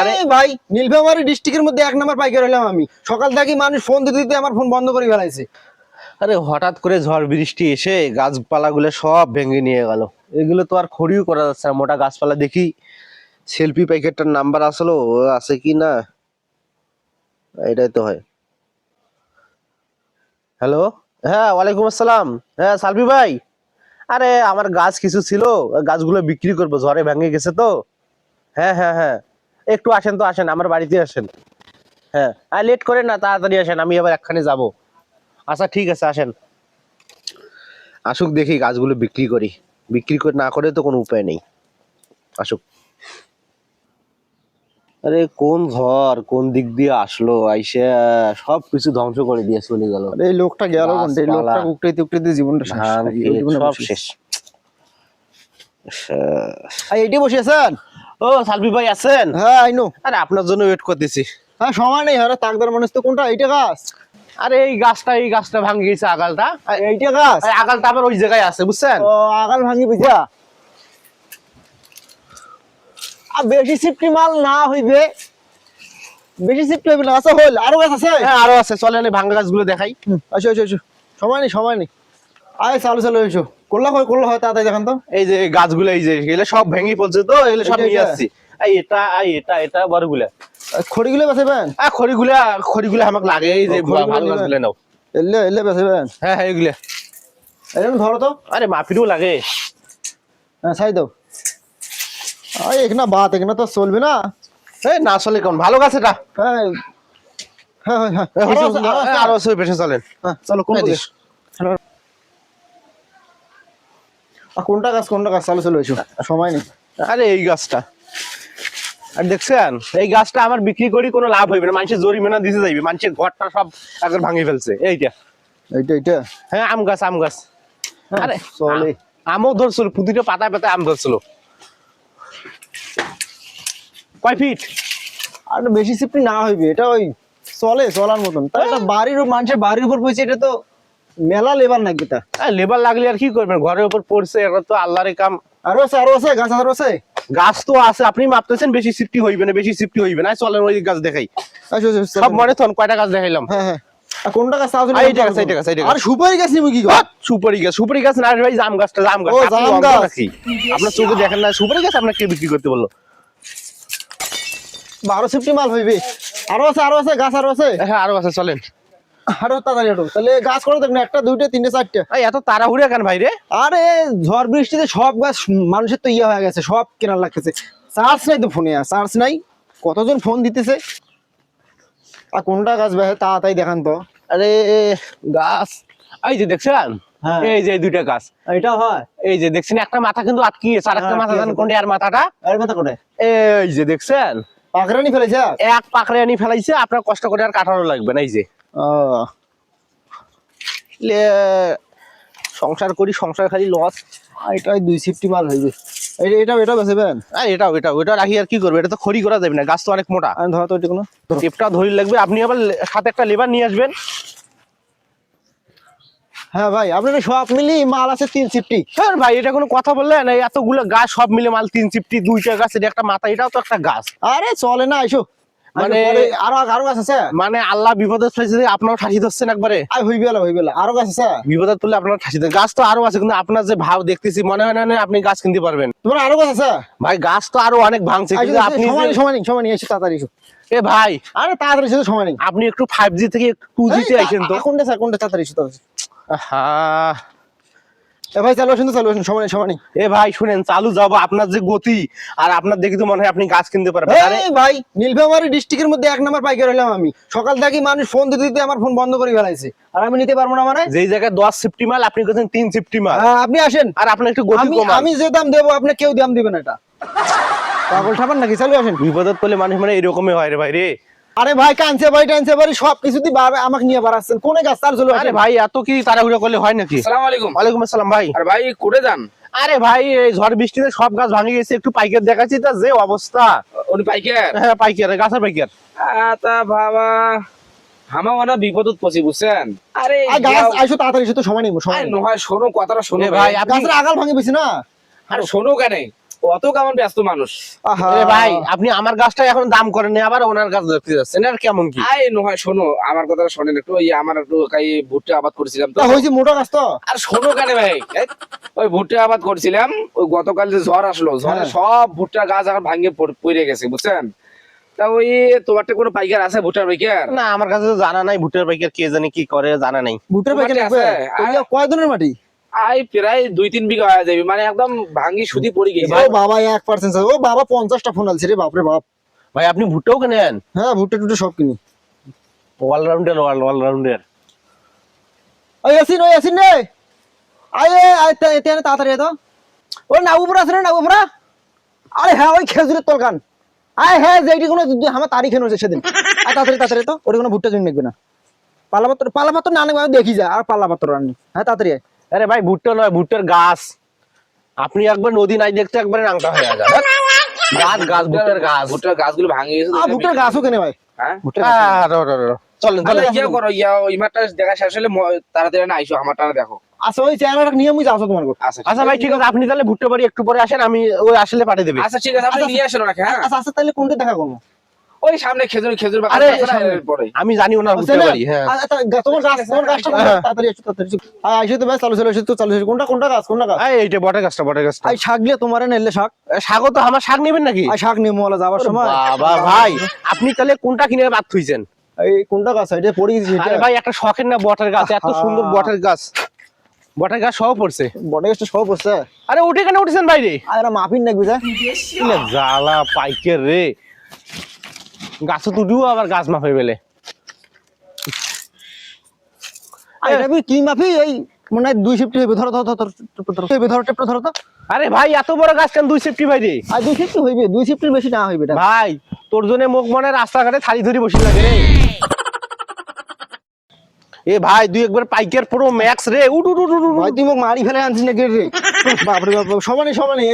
আরে এই ভাই নীলফামারী ডিস্ট্রিক্টের মধ্যে এক নম্বর পাইকার হলাম আমি। সকাল থেকে মানুষ ফোন দিতে দিতে আমার ফোন বন্ধ করে ফেলাইছে। আরে হঠাৎ করে ঝড় বৃষ্টি এসে গাছপালাগুলো সব ভেঙে নিয়ে গেল। এগুলো তো আর খড়িও করা যাচ্ছে না মোটা গাছপালা দেখি সেলফি প্যাকেটটার নাম্বার আসলো আছে কি না? এটাই তো হয়। হ্যালো হ্যাঁ ওয়ালাইকুম আসসালাম। হ্যাঁ সালফি ভাই। আরে আমার গাছ কিছু ছিল গাছগুলো বিক্রি করব ঝড়ে ভেঙে গেছে তো। হ্যাঁ হ্যাঁ হ্যাঁ। একটু আসেন তো আসেন আমার বাড়িতে আসেন। হ্যাঁ আর লেট করেন না তাড়াতাড়ি আসেন আমি এবার একখানে যাব। আচ্ছা ঠিক আছে আসেন। আসুক দেখি গাছগুলো বিক্রি করি। বিক্রি করে না করে তো কোনো উপায় নেই। আসুক। আরে কোন ঘর কোন দিক দিয়ে আসলো? আইসে সব কিছু ধ্বংস করে দিয়ে চলে গেল। আরে এই লোকটা গেল কোনটা লোকটা গাছপালা। উকটাইতে উকটাইতে জীবনটা এই জীবনে সব শেষ। আর এইটি বসে আছেন ও সালফি ভাই আছেন? হ্যাঁ আইনো। আরে আপনার জন্য ওয়েট করতেছি। হ্যাঁ সময় নেই আরে তাকদার মানুষ তো কোনটা এইটা গাছ? আরে এই গাছটা এই গাছটা ভাঙে গেছে আগালটা। এইটা গাছ? আগালটা আবার ওই জায়গায় আছে বুঝছেন? ও আগাল ভাঙি বুঝা আর বেশি সিফটি মাল না হইবে। বেশি সিফটি হইবে না আচ্ছা হইল আরও গাছ আছে? হ্যাঁ আরও আছে এই ভাঙা গাছগুলো দেখাই। আসো আসো আসো। সময় নেই সময় নেই। আয় চালু চালু এসো করলা হয় করলা হয় তাড়াতাড়ি দেখান তো। এই যে গাছগুলো এই যে এগুলো সব ভেঙে পড়ছে তো এগুলো সব নিয়ে আসছি। এই এটা এই এটা এটা বড়গুলা খড়িগুলো বেঁচেবেন আহ খড়িগুলা খড়িগুলা আমাকে লাগে এই যে ভালো? গাছগুলো নাও। এলে এলে বেঁচেবেন হ্যাঁ হ্যাঁ এগুলা। এরকম ধরো তো। আরে মাপিরও লাগে। হ্যাঁ ছাই দাও। আরে এখানে বাত এখানে তো চলবে না। এই না চলে কোন ভালো গাছ এটা। হ্যাঁ হ্যাঁ হ্যাঁ হ্যাঁ আরও আছে, আরও পেছনে চলেন। হ্যাঁ, চলো কোন? দিস। কোনটা গাছ কোনটা গাছ? চালু চলো এসো। সময় নেই। আরে এই গাছটা। আর দেখছেন? এই গাছটা আমার বিক্রি করি কোনো লাভ হইবে না। মানুষের জরিমানা দিতে যাইবে। মানুষের ঘরটা সব একবার ভাঙে ফেলছে। এইটা। এইটা এইটা? হ্যাঁ আম গাছ আম গাছ। হ্যাঁ, আরে চলে। আমও ধরছিল প্রতিটা পাতায় পাতায় আম ধরছিল। কয় ফিট? আর বেশি সিফটি না হইবে। এটা ওই চলে চলার মতন। তা এটা বাড়ির মানুষের বাড়ির উপর পড়ছে এটা তো মেলা লেবার নাকি তা? লেবার লাগলে আর কি করবেন? ঘরের উপর পড়ছে এটা তো আল্লাহর কাম। আরও আছে আরও আছে গাছ আরও আছে? গাছ তো আছে আপনি মাপতেছেন বেশি সিফটি হইবে না বেশি সিফটি হইবে না? চলেন ওই গাছ দেখাই। আসো, আসো, চলো। সব মনে থন কয়টা গাছ দেখাইলাম? হ্যাঁ হ্যাঁ। কোনটা গাছ চালু এইটা গাছ, এইটা গাছ, এইটা আর সুপারি গাছ নিবো কি সুপারি গাছ সুপারি গাছ না ভাই জাম গাছটা জাম গাছ। জাম গাছ। আপনার চোখে দেখেন না সুপারি গাছ আপনাকে বিক্রি করতে বলল? বারো সিফটি মাল হইবে। আরও আছে আরও আছে গাছ আরও আছে। হ্যাঁ আরও আছে চলেন। আরও তাড়াতাড়ি হাঁটো তাহলে গাছ করে দেখ না একটা দুইটা তিনটে চারটে। এই এত তাড়াহুড়া কেন ভাই রে? আরে ঝড় বৃষ্টিতে সব গাছ মানুষের তো ইয়ে হয়ে গেছে সব কেনার লাগতেছে চার্জ নাই তো ফোনে চার্জ নাই। কতজন ফোন দিতেছে? আর কোনটা গাছ ভাই তাড়াতাড়ি দেখান তো। আরে গাছ। এই যে দেখছেন? হ্যাঁ। এই যে দুইটা গাছ। এটা হয়? এই যে দেখছেন একটা মাথা কিন্তু আটকিয়েছে আর একটা হ্যাঁ, মাথা। কোনটা আর মাথাটা? আর মাথা এই যে দেখছেন? পাকড়ানি ফেলেছে? এক পাকড়ে আনি ফেলাইছে আপনার কষ্ট করে আর কাটানো লাগবে না এই যে। সংসার করি সংসার খালি লস এটাই দুই সিফটি মাল এই এটা এটা বেসেবেন আর এটাও এটা রাখি আর কি করবে? এটা তো খড়ি করা যাবে না গাছ তো অনেক মোটা। ধরো তো এটা কোনো টেপটা ধরি লাগবে আপনি আবার সাথে একটা লেবার নিয়ে আসবেন। হ্যাঁ ভাই আপনার সব মিলি মাল আছে তিন সিফটি স্যার ভাই এটা কোনো কথা বললেন এতগুলো গাছ সব মিলে মাল তিন চিপটি দুইটা গাছ এটা একটা মাথা এটাও তো একটা গাছ। আরে চলে না এসো। মানে আরও আরও গাছ আছে? মানে আল্লাহ বিপদে ফেলেছে আপনার ঠাসি ধরছেন একবারে। আই হইবে না হইবে না আরও গাছ আছে? বিপদে পড়লে আপনার ঠাসি গাছ তো আরও আছে কিন্তু আপনার যে ভাব দেখতেছি মনে হয় না আপনি গাছ কিনতে পারবেন। তোমার আরও গাছ আছে? ভাই গাছ তো আরও অনেক ভাঙছে কিন্তু আপনি সময় সময় নেই সময় নেই এসো তাড়াতাড়ি এ ভাই আরে তাড়াতাড়ি সময় নেই। আপনি একটু ফাইভ জি থেকে টু জি তে আইছেন তো। কোনটা স্যার কোনটা তাড়াতাড়ি হ্যাঁ এ ভাই চালু আসুন তো চালু আসুন সময় নেই এ ভাই শুনেন চালু যাব আপনার যে গতি আর আপনার দেখি তো মনে হয় আপনি গাছ কিনতে পারবেন। আরে ভাই নীলফামারী ডিস্ট্রিক্টের মধ্যে এক নম্বর পাইকার হলাম আমি। সকাল থেকে মানুষ ফোন দিতে দিতে আমার ফোন বন্ধ করে ফেলাইছে। আর আমি নিতে পারব না মানে? যেই জায়গায় দশ সিফটি মাল আপনি করছেন তিন সিফটি মাল আপনি আসেন। আর আপনার একটু গতি আমি আমি যে দাম দেবো আপনি কেউ দাম দিবেন এটা। পাগল ঠাপান নাকি? চালু আসেন। বিপদত মানুষ মানে এরকমই হয় রে ভাই রে। আরে ভাই কানছে ভাই টানছে ভাই সব কিছুতেই বা- আমাকে নিয়ে বাড়াচ্ছেন। কোনে গাছ তার চলে আরে ভাই এত কি তাড়াহুড়ো করলে হয় নাকি? সালাম আলাইকুম। ওয়ালাইকুম আসসালাম ভাই। আর ভাই করে যান। আরে ভাই এই ঝড় বৃষ্টিতে সব গাছ ভাঙে গেছে একটু পাইকার দেখাচ্ছি তা যে অবস্থা। উনি পাইকার? হ্যাঁ পাইকার গাছের পাইকার। আ, তা বাবা হামা ওনা বিপদত পড়ছি বুঝছেন? আরে গাছ। আইসো তাড়াতাড়ি তো সময় নেই সময় নহয় শোনো কথাটা শোনো ভাই। ভাই আপনি গাছের আগাল ভাঙে বেশি না? আরে শোনো কেন। অত কেমন ব্যস্ত মানুষ। ভাই আপনি আমার গাছটা এখন দাম করেন আবার ওনার গাছ দেখতে যাচ্ছেন আর কেমন কি? আই নহয় শোনো আমার কথা শোনেন একটু ওই আমার একটু কাই ভুট্টা আবাদ করেছিলাম তো। হয়েছে মোটা গাছ তো। আর শোনো কেন ভাই ওই ভুট্টা আবাদ করছিলাম ওই গতকাল যে ঝড় আসলো ঝড়ে হ্যাঁ। সব ভুট্টা গাছ এখন ভাঙে পড়ে গেছে বুঝছেন? তা ওই তোমারটা কোনো পাইকার আছে ভুট্টার পাইকার? না আমার কাছে তো জানা নাই ভুট্টার পাইকার কে জানে কি করে জানা নাই। ভুট্টার পাইকার আছে? কয় দিনের মাটি? আই প্রায় দুই তিন বিঘা হয়ে যাবে। মানে একদম ভাঙি সুদি পড়ে গেছে। ও বাবা এক পার্সেন্ট ও বাবা পঞ্চাশটা ফোন আলছে রে বাপরে বাপ। ভাই আপনি ভুট্টাও কেনেন হ্যাঁ ভুট্টা টুটে সব কিনি। অলরাউন্ডার অলরাউন্ডার ওই আসিন ওই আসিন রে। আয় আয়, তাড়াতাড়ি তো। ও নাবুপুরা আছে রে নাবুপুরা আরে হ্যাঁ ওই খেজুরের তলকান। আয় হ্যাঁ যেইটি কোনো আমার তারিখ হয়েছে সেদিন। আয় তাড়াতাড়ি তাড়াতাড়ি তো। ওটা কোনো ভুট্টা জন্য নেবে না। পাল্লাপাত্র পাল্লাপাত্র না নেবে দেখি যা। আর পাল্লাপাত্র আনি হ্যাঁ তাড়াতাড়ি আয়। আরে ভাই ভুট্টা নয় ভুট্টার গাছ। আপনি একবার নদী নাই দেখতে একবার নাংটা হয়ে যাবে। গাছ গাছ ভুট্টার গাছ। ভুট্টার গাছগুলো ভাঙে গেছে আ ভুট্টার গাছও কেনে ভাই? হ্যাঁ? ভুট্টার গাছ আহ, রো, রো, রো। চলেন তাহলে চলেন। ইয়া করো ইয়া ওই মাঠটা দেখা শেষ হলে তাড়াতাড়ি না আইসো আমারটা দেখো। আচ্ছা ওই চ্যানেলটা নিয়ে আমি যাব তোমার আচ্ছা আচ্ছা ভাই ঠিক আছে আপনি তাহলে ভুট্টা বাড়ি একটু পরে আসেন আমি ওই আসলে পাঠিয়ে দেবে। আচ্ছা ঠিক আছে আপনি নিয়ে আসেন ওনাকে হ্যাঁ। আচ্ছা আচ্ছা তাহলে কোনটা দেখা করব? ওই সামনে খেজুর খেজুর আরে, না, আমি জানি ওনার হ্যাঁ। আচ্ছা, আচ্ছা, গা- তোমার গাছ তোমার গাছটা কোনটা? হ্যাঁ। তাড়াতাড়ি এসো, তাড়াতাড়ি আইসো তো ভাই, চালু ছিল, তো, চালু কোনটা কোনটা গাছ কোনটা গাছ? এই, এইটা বটে গাছটা বটে গাছটা। আই শাক দিয়ে নেলে শাক। শাকও তো আমার শাক নেবেন নাকি? আই শাক নিয়ে মোলা যাওয়ার সময়। বাবা ভাই আপনি তাহলে কোনটা কিনে বাদ থুইছেন? এই কোনটা গাছ? এটা পড়ে গেছে আরে ভাই একটা শখের না বটের গাছ এত সুন্দর বটের গাছ। বটের গাছ সহ পড়ছে। বড় গাছটা সব বসছে আরে উঠে কেন উঠেছেন বাইরে আর নাকি বুঝা? জ্বালা পাইকের রে। গাছ তুডিও আবার গাছ মাফে বেলে। কি মাপি এই মনে হয় দুই শিফট হইবে। ধরো ধরো ধরো টেপটা ধরো তো। আরে ভাই এত বড় গাছ কেন দুই সেফটি ভাই রে আর দুই শিফট হইবে দুই শিফটের বেশি না হইবে ভাই তোর জন্য মুখ মনে রাস্তাঘাটে থালি ধরি বসে লাগে রে। এ ভাই দুই একবার পাইকের পুরো ম্যাক্স রে উঠ উঠ উঠ ভাই তুই মোক মারি ফেলে আনছিস নাকি রে? বাপরে বাপ সমানে সমানে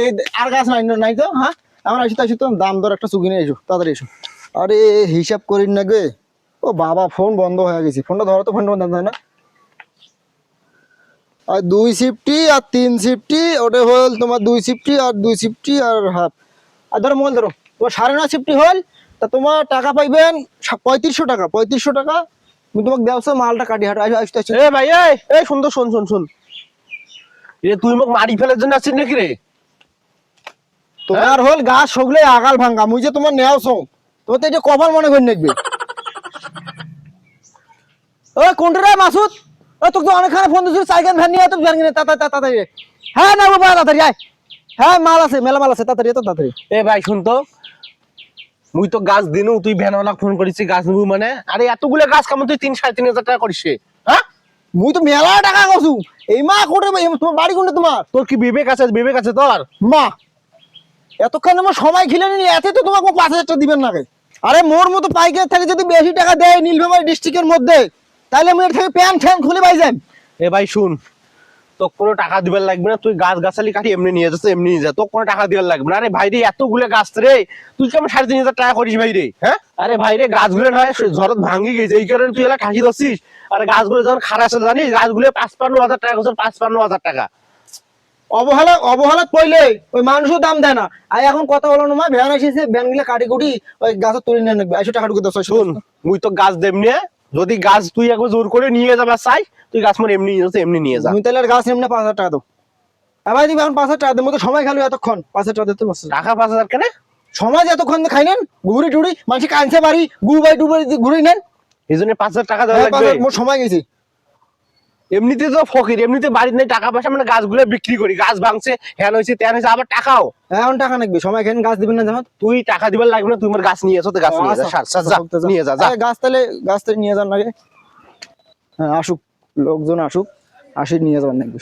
আর গাছ নাই নাই তো হ্যাঁ? আমার আসি তো দাম দর একটা চুকি নিয়ে এসো তাড়াতাড়ি এসো। আরে হিসাব করিন না গে। ও বাবা ফোন বন্ধ হয়ে গেছে। ফোনটা ধরো তো ফোনটা বন্ধ হয় না? আর দুই সিফটি আর তিন সিফটি ওটা হল তোমার দুই সিফটি আর দুই সিফটি আর হাফ আর ধরো মোবাইল ধরো তোমার সাড়ে নয় সিফটি হল তা তোমার টাকা পাইবেন পঁয়ত্রিশশো টাকা পঁয়ত্রিশশো টাকা। তুমি তোমাকে দেওয়া মালটা কাটি হাঁটো। আসো আসতে আসো এ ভাই এই এই সুন্দর শোন শোন শোন। এ তুই মোক মারি ফেলার জন্য আসছিস নাকি রে? তোমার হল গাছ সগলে আগাল ভাঙ্গা মুই যে তোমার নেও সং তোমার তো এটা কপাল মনে করে নেকবে। ও কোনটা রে মাসুদ? ও তোকে তো অনেকখানে ফোন দিছিল সাইকেল ভ্যান নিয়ে তো ভ্যান কিনে তাড়াতাড়ি তাড়াতাড়ি হ্যাঁ না বাবা তাড়াতাড়ি আয়। হ্যাঁ মাল আছে মেলা মাল আছে তাড়াতাড়ি তো তাড়াতাড়ি এ ভাই শুন তো। মুই তো গাছ দিনু তুই ভ্যানওয়ালা ফোন করিস গাছ নিবু মানে? আরে এতগুলো গাছ কেমন তুই তিন সাড়ে তিন হাজার টাকা করিস? হ্যাঁ? মুই তো মেলা টাকা কছু এই মা কোটে তোমার বাড়ি কোনটা তোমার? তোর কি বিবেক আছে বিবেক আছে তোর? মা এতক্ষণ আমার সময় খিলে নি এতে তো তোমাকে পাঁচ হাজার টাকা দিবেন নাকি আরে মোর মতো পাইকার থেকে যদি বেশি টাকা দেয় নীলফামারী ডিস্ট্রিক্টের মধ্যে তাহলে আমি এর থেকে প্যান্ট ফ্যান খুলে পাই যাই। এ ভাই শুন তোর কোনো টাকা দিবার লাগবে না তুই গাছ গাছালি কাটি এমনি নিয়ে যাচ্ছে এমনি নিয়ে যা তোর কোনো টাকা দিবার লাগবে না। আরে ভাই রে এতগুলো গাছ রে তুই কেমন সাড়ে তিন হাজার টাকা করিস ভাই রে? হ্যাঁ? আরে ভাই রে গাছগুলো নয় ঝড়ত ভাঙি গেছে এই কারণে তুই এলা ঠাকি দিচ্ছিস আরে গাছগুলো যখন খারাপ আছে জানিস? গাছগুলো পাঁচ পান্ন হাজার টাকা করছে পাঁচ পান্ন হাজার টাকা। অবহেলা অবহেলা পইলে ওই মানুষও দাম দেয় না। আর এখন কথা হলো না ভ্যান এসেছে ভ্যানগুলো কাটি কুটি ওই গাছ তুলে নিয়ে নেবে। একশো টাকা ঢুকে দশ শুন মুই তো গাছ দেব নিয়ে যদি গাছ তুই একবার জোর করে নিয়ে যাবা চাই তুই গাছ মোর এমনি নিয়ে এমনি নিয়ে যা। তুমি তাহলে গাছ এমনি পাঁচ হাজার টাকা দাও আবার দিবি এখন পাঁচ হাজার টাকা দেবো মতো সময় খালি এতক্ষণ। পাঁচ হাজার টাকা দিতে পারছ টাকা পাঁচ হাজার কেন? সমাজ এতক্ষণ খাই নেন ঘুরি টুড়ি মানুষ কানছে বাড়ি গু বাই টু বাড়ি ঘুরে নেন। এই জন্য পাঁচ হাজার টাকা দেওয়া হ্যাঁ, লাগবে হাজার- মোর সময় গেছে। এমনিতে তো ফকির এমনিতে বাড়িতে নেই টাকা পয়সা মানে গাছগুলো বিক্রি করি। গাছ ভাঙছে হ্যান হয়েছে ত্যান হয়েছে আবার টাকাও। এখন টাকা নাকবে। সময় খেয়ে গাছ দিবেন না যেমন তুই টাকা দিবার লাগবে না তুই আমার গাছ নিয়ে এসো তো গাছ নিয়ে যা সার, সার, যা, নিয়ে যা গাছ তাহলে গাছ তাহলে নিয়ে যান লাগে হ্যাঁ আসুক লোকজন আসুক আসি নিয়ে যাবেন নাকবে।